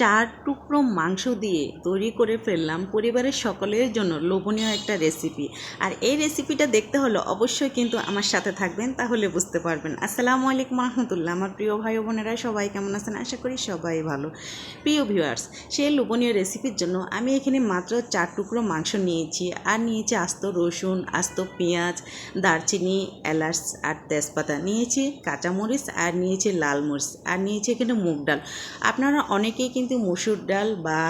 চার টুকরো মাংস দিয়ে তৈরি করে ফেললাম পরিবারের সকলের জন্য লোভনীয় একটা রেসিপি আর এই রেসিপিটা দেখতে হলে অবশ্যই কিন্তু আমার সাথে থাকবেন, তাহলে বুঝতে পারবেন। আসসালামু আলাইকুম রহমতুল্লাহ। আমার প্রিয় ভাই বোনেরা, সবাই কেমন আছেন? আশা করি সবাই ভালো। প্রিয় ভিউয়ার্স সেই লোভনীয় রেসিপির জন্য আমি এখানে মাত্র চার টুকরো মাংস নিয়েছি। আর নিয়েছি আস্ত রসুন, আস্ত পেঁয়াজ, দারচিনি, এলাচ আর তেজপাতা। নিয়েছি কাঁচামরিচ আর নিয়েছি লাল মরিচ। আর নিয়েছি এখানে মুগ ডাল। আপনারা অনেকেই কিন্তু মসুর ডাল বা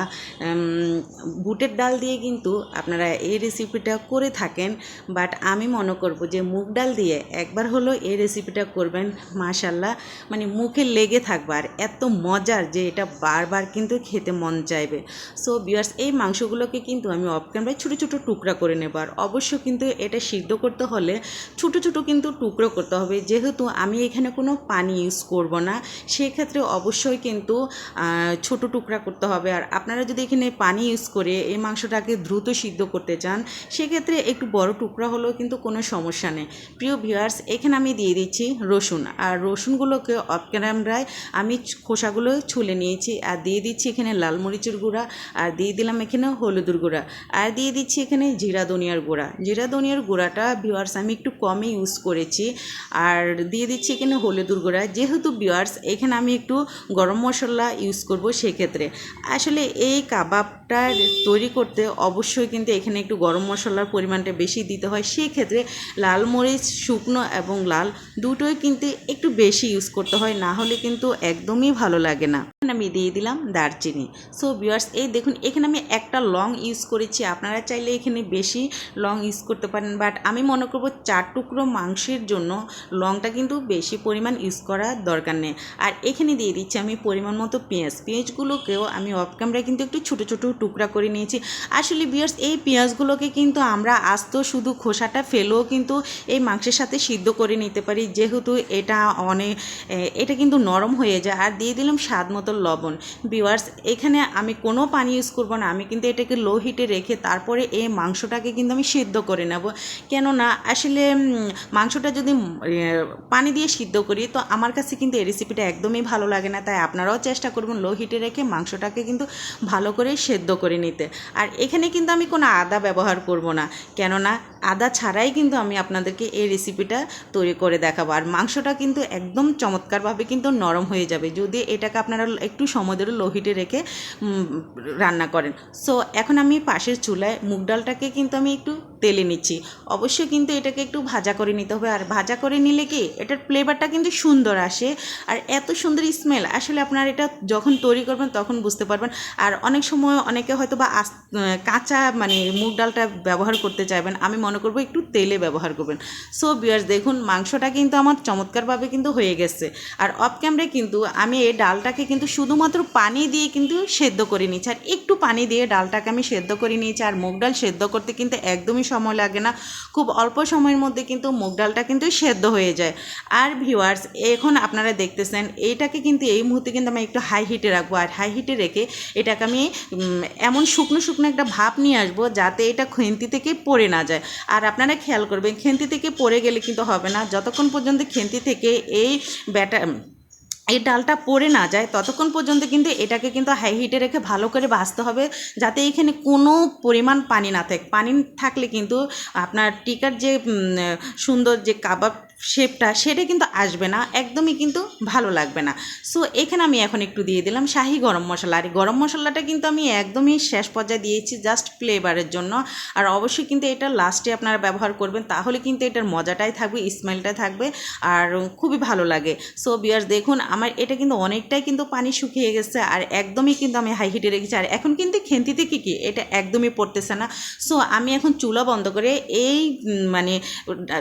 বুটের ডাল দিয়ে কিন্তু আপনারা এই রেসিপিটা করে থাকেন। বাট আমি মনে করব যে মুগ ডাল দিয়ে একবার হলো এই রেসিপিটা করবেন মাশাল্লাহ মানে মুখে লেগে থাকবে আর এত মজার যে এটা বারবার কিন্তু খেতে মন চাইবে। সো বিয়ার্স এই মাংসগুলোকে কিন্তু আমি অফ ক্যামেরায় ছোটো ছোটো টুকরা করে নেব। আর অবশ্য কিন্তু এটা সিদ্ধ করতে হলে ছোটো ছোটো কিন্তু টুকরো করতে হবে। যেহেতু আমি এখানে কোনো পানি ইউজ করব না, সেক্ষেত্রে অবশ্যই কিন্তু ছোট টুকরা করতে হবে। আর আপনারা যদি এখানে পানি ইউজ করে এই মাংসটাকে দ্রুত সিদ্ধ করতে চান, সেক্ষেত্রে একটু বড় টুকরা হলেও কিন্তু কোনো সমস্যা নেই। প্রিয় ভিউয়ার্স এখানে আমি দিয়ে দিচ্ছি রসুন। আর রসুনগুলোকে অফ ক্যামেরায় আমি খোসাগুলো ছুলে নিয়েছি। আর দিয়ে দিচ্ছি এখানে লাল মরিচের গুঁড়া। আর দিয়ে দিলাম এখানে হলুদের গুঁড়া। আর দিয়ে দিচ্ছি এখানে জিরা ধনিয়ার গুঁড়া। জিরা ধনিয়ার গুঁড়াটা ভিউয়ার্স আমি একটু কমই ইউজ করেছি। আর দিয়ে দিচ্ছি এখানে হলুদের গুঁড়া। যেহেতু ভিউয়ার্স এখানে আমি একটু গরম মশলা ইউজ করব সেক্ষেত্রে আসলে এই কাবাবটা তৈরি করতে অবশ্যই কিন্তু এখানে একটু গরম মশলার পরিমাণটা বেশি দিতে হয়। সেক্ষেত্রে লাল মরিচ, শুকনো এবং লাল দুটোই কিন্তু একটু বেশি ইউজ করতে হয়। না হলে কিন্তু একদমই ভালো লাগে না। এখানে আমি দিয়ে দিলাম দারচিনি। সো ভিউয়ার্স এই দেখুন, এখানে আমি একটা লং ইউজ করেছি। আপনারা চাইলে এখানে বেশি লং ইউজ করতে পারেন বাট আমি মনে করব চার টুকরো মাংসের জন্য লংটা কিন্তু বেশি পরিমাণ ইউজ করার দরকার নেই। আর এখানে দিয়ে দিচ্ছি আমি পরিমাণ মতো পেঁয়াজ। পেঁয়াজগুলোকেও আমি অফ ক্যামেরায় কিন্তু একটু ছোটো ছোটো টুকরা করে নিয়েছি। আসলে বিয়ার্স এই পেঁয়াজগুলোকে কিন্তু আমরা আস্ত শুধু খোসাটা ফেলেও কিন্তু এই মাংসের সাথে সিদ্ধ করে নিতে পারি। যেহেতু এটা অনেক এটা কিন্তু নরম হয়ে যায়। আর দিয়ে দিলাম স্বাদ মতো লবণ। বিওয়ার্স এখানে আমি কোনো পানি ইউজ করব না। আমি কিন্তু এটাকে লো হিটে রেখে তারপরে এই মাংসটাকে কিন্তু আমি সিদ্ধ করে নেব। কেননা আসলে মাংসটা যদি পানি দিয়ে সিদ্ধ করি, তো আমার কাছে কিন্তু এই রেসিপিটা একদমই ভালো লাগে না। তাই আপনারাও চেষ্টা করবেন লো হিটে রেখে মাংসটাকে কিন্তু ভালো করে সেদ্ধ করে নিতে। আর এখানে কিন্তু আমি কোনো আদা ব্যবহার করব না। কেননা আদা ছাড়াই কিন্তু আমি আপনাদেরকে এই রেসিপিটা তৈরি করে দেখাবো। আর মাংসটা কিন্তু একদম চমৎকারভাবে কিন্তু নরম হয়ে যাবে। যদি এটাকে আপনারা একটু সময় ধরে রেখে রান্না করেন। সো এখন আমি পাশের চুলায় মুগ ডালটাকে কিন্তু আমি একটু তেলে নিচ্ছি। অবশ্যই কিন্তু এটাকে একটু ভাজা করে নিতে হবে। আর ভাজা করে নিলে কি এটার ফ্লেভারটা কিন্তু সুন্দর আসে। আর এত সুন্দর স্মেল আসলে আপনার এটা যখন তৈরি করবেন তখন বুঝতে পারবেন। আর অনেক সময় অনেকে হয়তো বা কাঁচা মানে মুগ ডালটা ব্যবহার করতে চাইবেন। আমি মনে করব একটু তেলে ব্যবহার করবেন। সো বিয়ার্স দেখুন মাংসটা কিন্তু আমার চমৎকারভাবে কিন্তু হয়ে গেছে। আর অফ ক্যামেরায় কিন্তু আমি এই ডালটাকে কিন্তু শুধুমাত্র পানি দিয়ে কিন্তু সেদ্ধ করে নিচ্ছি। আর একটু পানি দিয়ে ডালটাকে আমি সেদ্ধ করে নিয়েছি। আর মুগ ডাল সেদ্ধ করতে কিন্তু একদমই সময় লাগে না। খুব অল্প সময়ের মধ্যে কিন্তু মুগ ডালটা কিন্তু সেদ্ধ হয়ে যায়। আর ভিউয়ার্স এখন আপনারা দেখতেছেন এইটাকে কিন্তু এই মুহূর্তে কিন্তু আমি একটু হাই হিটে রাখব। আর হাই হিটে রেখে এটাকে আমি এমন শুকনো শুকনো একটা ভাপ নিয়ে আসব যাতে এটা খেন্তি থেকে পড়ে না যায়। আর আপনারা খেয়াল করবেন, খেন্তি থেকে পড়ে গেলে কিন্তু হবে না। যতক্ষণ পর্যন্ত খেন্তি থেকে এই ব্যাটা এই ডালটা পড়ে না যায়, ততক্ষণ পর্যন্ত কিন্তু এটাকে কিন্তু হাই হিটে রেখে ভালো করে ভাজতে হবে, যাতে এখানে কোনো পরিমাণ পানি না থাকে। পানি থাকলে কিন্তু আপনার টিকার যে সুন্দর যে কাবাব শেপটা সেটা কিন্তু আসবে না, একদমই কিন্তু ভালো লাগবে না। সো এখানে আমি এখন একটু দিয়ে দিলাম শাহি গরম মশলা। আর গরম মশলাটা কিন্তু আমি একদমই শেষ পর্যায়ে দিয়েছি জাস্ট ফ্লেভারের জন্য। আর অবশ্যই কিন্তু এটা লাস্টে আপনারা ব্যবহার করবেন, তাহলে কিন্তু এটার মজাটাই থাকবে স্মেলটাই থাকবে আর খুবই ভালো লাগে। সো বিয়ার্স দেখুন আমার এটা কিন্তু অনেকটাই কিন্তু পানি শুকিয়ে গেছে আর একদমই কিন্তু আমি হাই হিটে রেখেছি। আর এখন কিন্তু খেন্তিতে কী কী? এটা একদমই পড়তেছে না। সো আমি এখন চুলা বন্ধ করে এই মানে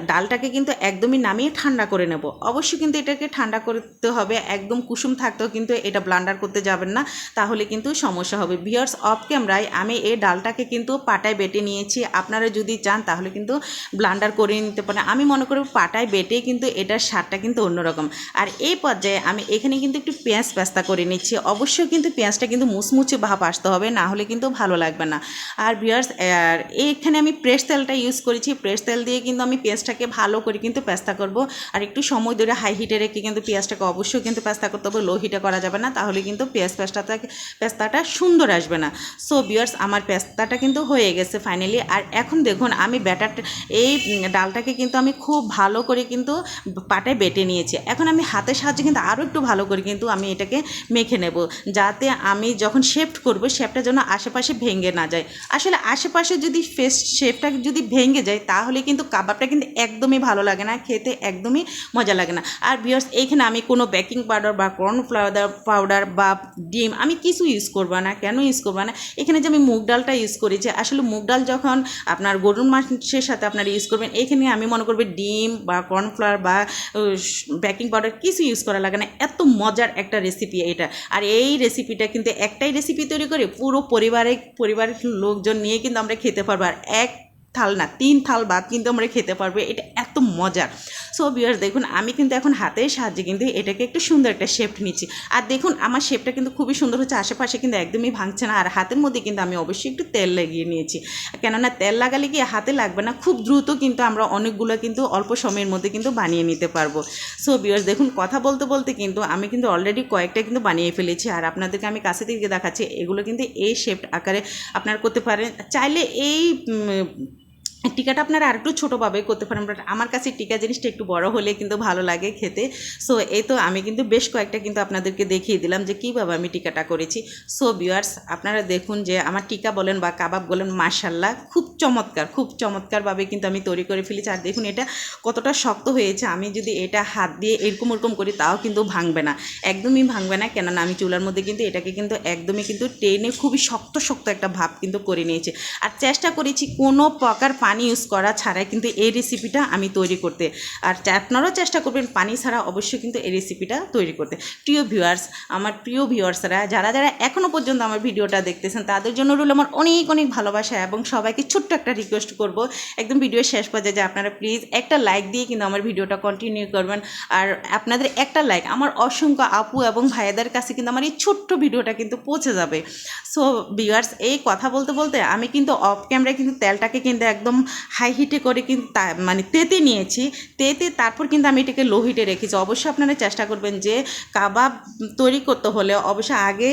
ডালটাকে কিন্তু একদমই নামিয়ে ঠান্ডা করে নেব। অবশ্যই কিন্তু এটাকে ঠান্ডা করতে হবে, একদম কুসুম থাকতেও কিন্তু এটা ব্লান্ডার করতে যাবেন না, তাহলে কিন্তু সমস্যা হবে। বিয়ার্স অফ ক্যামেরায় আমি এই ডালটাকে কিন্তু পাটায় বেটে নিয়েছি, আপনারা যদি চান তাহলে কিন্তু ব্লান্ডার করে নিতে পারেন। আমি মনে করি পাটায় বেটে কিন্তু এটার স্বাদটা কিন্তু অন্যরকম। আর এই পর্যায়ে আমি এখানে কিন্তু একটু পেঁয়াজ পেস্তা করে নিচ্ছি। অবশ্যই কিন্তু পেঁয়াজটা কিন্তু মুচমুচে ভাব আসতে হবে, না হলে কিন্তু ভালো লাগবে না। আর বিয়ার্স আর এখানে আমি প্রেস তেলটা ইউজ করেছি। প্রেস তেল দিয়ে কিন্তু আমি পেঁয়াজটাকে ভালো করে কিন্তু পেস্তা করব। আর একটু সময় ধরে হাই হিটে রেখে কিন্তু পেঁয়াজটাকে অবশ্যই কিন্তু পেস্তা করতে হবে। লো হিটে করা যাবে না, তাহলে কিন্তু পেঁয়াজ পেস্তাটা পেস্তাটা সুন্দর আসবে না। সো বিয়ার্স আমার পেস্তাটা কিন্তু হয়ে গেছে ফাইনালি আর এখন দেখুন, আমি ব্যাটার এই ডালটাকে কিন্তু আমি খুব ভালো করে কিন্তু পাটায় বেটে নিয়েছি। এখন আমি হাতের সাহায্যে কিন্তু আরও একটু ভালো করে কিন্তু আমি এটাকে মেখে নেব, যাতে আমি যখন শেফট করব শেপটা যেন আশেপাশে ভেঙে না যায়। আসলে আশেপাশে যদি ফেস শেপটা যদি ভেঙে যায়, তাহলে কিন্তু কাবাবটা কিন্তু একদমই ভালো লাগে না। খেতে একদমই মজা লাগে না। আর বিয়ার্স এইখানে আমি কোনো বেকিং পাউডার বা কর্নফ্লাওয়ার পাউডার বা ডিম আমি কিছু ইউজ করব না। কেন ইউজ করব না? এখানে যে আমি মুগ ডালটা ইউজ করেছি আসলে মুগ ডাল যখন আপনার গরুর মাংসের সাথে আপনারা ইউজ করবেন, এখানে আমি মনে করব ডিম বা কর্নফ্লাওয়ার বা বেকিং পাউডার কিছু ইউজ করা লাগে না। এত মজার একটা রেসিপি এটা। আর এই রেসিপিটা কিন্তু একটাই রেসিপি তৈরি করে পুরো পরিবারে, পরিবারের লোকজন নিয়ে কিন্তু আমরা খেতে পারব। আর এক থাল না, তিন থাল ভাত কিন্তু আমরা খেতে পারব, এটা এত মজার সো বিয়ার্স দেখুন, আমি কিন্তু এখন হাতের সাহায্যে কিন্তু এটাকে একটু সুন্দর একটা শেপ নিচ্ছি। আর দেখুন, আমার শেপটা কিন্তু খুবই সুন্দর হচ্ছে, আশেপাশে কিন্তু একদমই ভাঙছে না, আর হাতের মধ্যে কিন্তু আমি অবশ্যই একটু তেল লাগিয়ে নিয়েছি। কেননা তেল লাগালে কি হাতে লাগবে না, খুব দ্রুত কিন্তু আমরা অনেকগুলো কিন্তু অল্প সময়ের মধ্যে কিন্তু বানিয়ে নিতে পারব। সো বিয়ার্স দেখুন, কথা বলতে বলতে কিন্তু আমি কিন্তু অলরেডি কয়েকটা কিন্তু বানিয়ে ফেলেছি, আর আপনাদেরকে আমি কাছে থেকে দেখাচ্ছি, এগুলো কিন্তু এই শেপ আকারে আপনারা করতে পারেন। চাইলে এই টিকাটা আপনারা আরেকটু ছোটোভাবে করতে পারেন বাট আমার কাছে টিকা জিনিসটা একটু বড় হলে কিন্তু ভালো লাগে খেতে। সো এই তো আমি কিন্তু বেশ কয়েকটা কিন্তু আপনাদেরকে দেখিয়ে দিলাম যে কীভাবে আমি টিকাটা করেছি। সো বিয়ার্স আপনারা দেখুন যে আমার টিকা বলেন বা কাবাব বলেন মাশাল্লাহ খুব চমৎকার, খুব চমৎকারভাবে কিন্তু আমি তৈরি করে ফেলেছি। আর দেখুন এটা কতটা শক্ত হয়েছে, আমি যদি এটা হাত দিয়ে এরকম ওরকম করি তাও কিন্তু ভাঙবে না। একদমই ভাঙবে না, কেননা আমি চুলার মধ্যে কিন্তু এটাকে কিন্তু একদমই কিন্তু টেনে খুবই শক্ত শক্ত একটা ভাব কিন্তু করে নিয়েছি। আর চেষ্টা করেছি কোনো প্রকার পানি ইউজ করা ছাড়াই কিন্তু এই রেসিপিটা আমি তৈরি করতে। আর আপনারাও চেষ্টা করবেন, পানি ছাড়া অবশ্যই কিন্তু এই রেসিপিটা তৈরি করতে। প্রিয় ভিউয়ার্স আমার প্রিয় ভিউয়ার্সরা যারা যারা এখনও পর্যন্ত আমার ভিডিওটা দেখতেছেন, তাদের জন্য রইল আমার অনেক অনেক ভালোবাসা এবং সবাইকে ছোট্ট একটা রিকোয়েস্ট করব। একদম ভিডিও শেষ পর্যায়ে যে আপনারা প্লিজ একটা লাইক দিয়ে কিন্তু আমার ভিডিওটা কন্টিনিউ করবেন। আর আপনাদের একটা লাইক আমার অসংখ্য আপু এবং ভাইয়াদের কাছে কিন্তু আমার এই ছোট্ট ভিডিওটা কিন্তু পৌঁছে যাবে। সো ভিউয়ার্স এই কথা বলতে বলতে আমি কিন্তু অফ ক্যামেরায় কিন্তু তেলটাকে কিন্তু একদম হাই হিটে করে কিন্তু মানে তেতে নিয়েছি। তেতে তারপর কিন্তু আমি এটাকে লো হিটে রেখেছি। অবশ্যই আপনারা চেষ্টা করবেন যে কাবাব তৈরি করতে হলে অবশ্যই আগে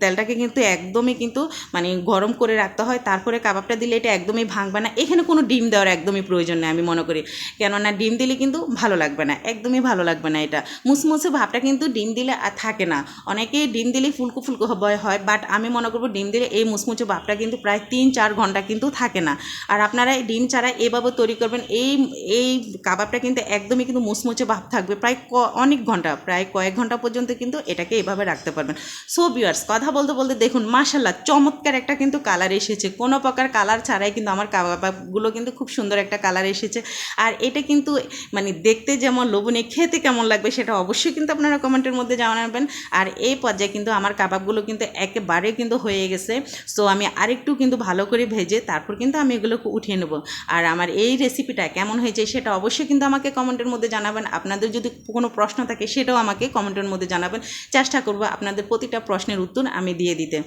তেলটাকে কিন্তু একদমই কিন্তু মানে গরম করে রাখতে হয়। তারপরে কাবাবটা দিলে এটা একদমই ভাঙবে না। এখানে কোনো ডিম দেওয়ার একদমই প্রয়োজন নেই আমি মনে করি। কেননা ডিম দিলে কিন্তু ভালো লাগবে না, একদমই ভালো লাগবে না এটা। মুসমুসে ভাবটা কিন্তু ডিম দিলে আর থাকে না। অনেকেই ডিম দিলে ফুলকো ফুলকো হয় হয় বাট আমি মনে করব ডিম দিলে এই মুসমুচে ভাবটা কিন্তু প্রায় তিন চার ঘণ্টা কিন্তু থাকে না। আর আপনারা ডিম ছাড়া এভাবে তৈরি করবেন, এই এই কাবাবটা কিন্তু একদমই কিন্তু মুসমুচে ভাব থাকবে। প্রায় অনেক ঘণ্টা, প্রায় কয়েক ঘণ্টা পর্যন্ত কিন্তু এটাকে এভাবে রাখতে পারবেন। সো বিয়ার্স কথা বলতে বলতে দেখুন মাশাল্লাহ চমৎকার একটা কিন্তু কালার এসেছে। কোনো প্রকার কালার ছাড়াই কিন্তু আমার কাবাবগুলো কিন্তু খুব সুন্দর একটা কালার এসেছে। আর এটা কিন্তু মানে দেখতে যেমন লোভনীয়, খেতে কেমন লাগবে সেটা অবশ্যই কিন্তু আপনারা কমেন্টের মধ্যে জানাবেন। আর এই পর্যায়ে কিন্তু আমার কাবাবগুলো কিন্তু একেবারে কিন্তু হয়ে গেছে। সো আমি আরেকটু কিন্তু ভালো করে ভেজে তারপর কিন্তু আমি এগুলোকে উঠিয়ে নেব। আর আমার এই রেসিপিটা কেমন হয়েছে সেটা অবশ্যই কিন্তু আমাকে কমেন্টের মধ্যে জানাবেন। আপনাদের যদি কোনো প্রশ্ন থাকে সেটাও আমাকে কমেন্টের মধ্যে জানাবেন। চেষ্টা করব আপনাদের প্রতিটা প্রশ্নের উত্তর আমি দিয়ে দিতে।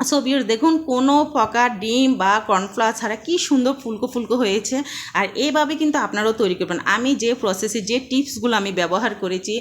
সো বিয়ার দেখুন, কোনো প্রকার ডিম বা কর্নফ্লাওয়ার ছাড়া কি সুন্দর ফুলকো ফুলকো হয়েছে। আর এভাবে কিন্তু আপনারাও তৈরি করবেন। আমি যে প্রসেসে যে টিপসগুলো আমি ব্যবহার করেছি,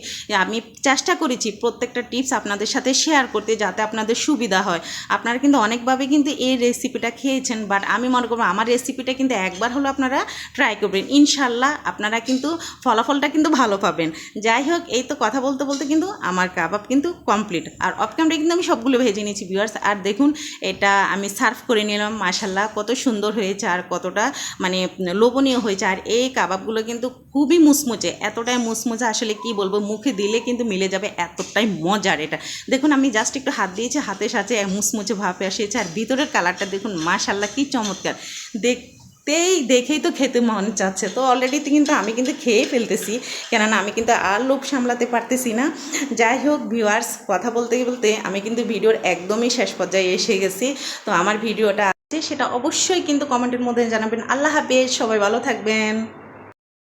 আমি চেষ্টা করেছি প্রত্যেকটা টিপস আপনাদের সাথে শেয়ার করতে যাতে আপনাদের সুবিধা হয়। আপনারা কিন্তু অনেকভাবে কিন্তু এই রেসিপিটা খেয়েছেন বাট আমি মনে করব আমার রেসিপিটা কিন্তু একবার হলো আপনারা ট্রাই করবেন। ইনশাল্লাহ আপনারা কিন্তু ফলাফলটা কিন্তু ভালো পাবেন। যাই হোক, এই তো কথা বলতে বলতে কিন্তু আমার কাবাব কিন্তু কমপ্লিট আর অফ ক্যামেরা কিন্তু আমি সবগুলো ভেজে নিয়েছি ভিউয়ার্স আর দেখুন এটা আমি সার্ভ করে নিলাম মাশাল্লাহ কত সুন্দর হয়েছে আর কতটা মানে লোভনীয় হয়েছে। আর এই কাবাবগুলো কিন্তু খুবই মুসমুচে এতটাই মুসমুচে আসলে কি বলব, মুখে দিলে কিন্তু মিলে যাবে, এতটাই মজার এটা। দেখুন, আমি জাস্ট একটু হাত দিয়েছি, হাতের সাথে মুসমুচে ভাবে এসেছে, আর ভিতরের কালারটা দেখুন মাশাল্লাহ কি চমৎকার। দেখ তেই দেখেই তো খেতে মন চাচ্ছে। তো অলরেডি কিন্তু আমি কিন্তু খেয়ে ফেলতেছি। কেননা আমি কিন্তু আর লোভ সামলাতে পারতেছি না। যাই হোক ভিউয়ার্স কথা বলতে বলতে আমি কিন্তু ভিডিওর একদমই শেষ পর্যায়ে এসে গেছি। তো আমার ভিডিওটা আছে, সেটা অবশ্যই কিন্তু কমেন্টের মধ্যে জানাবেন। আল্লাহ হাফেজ, সবাই ভালো থাকবেন।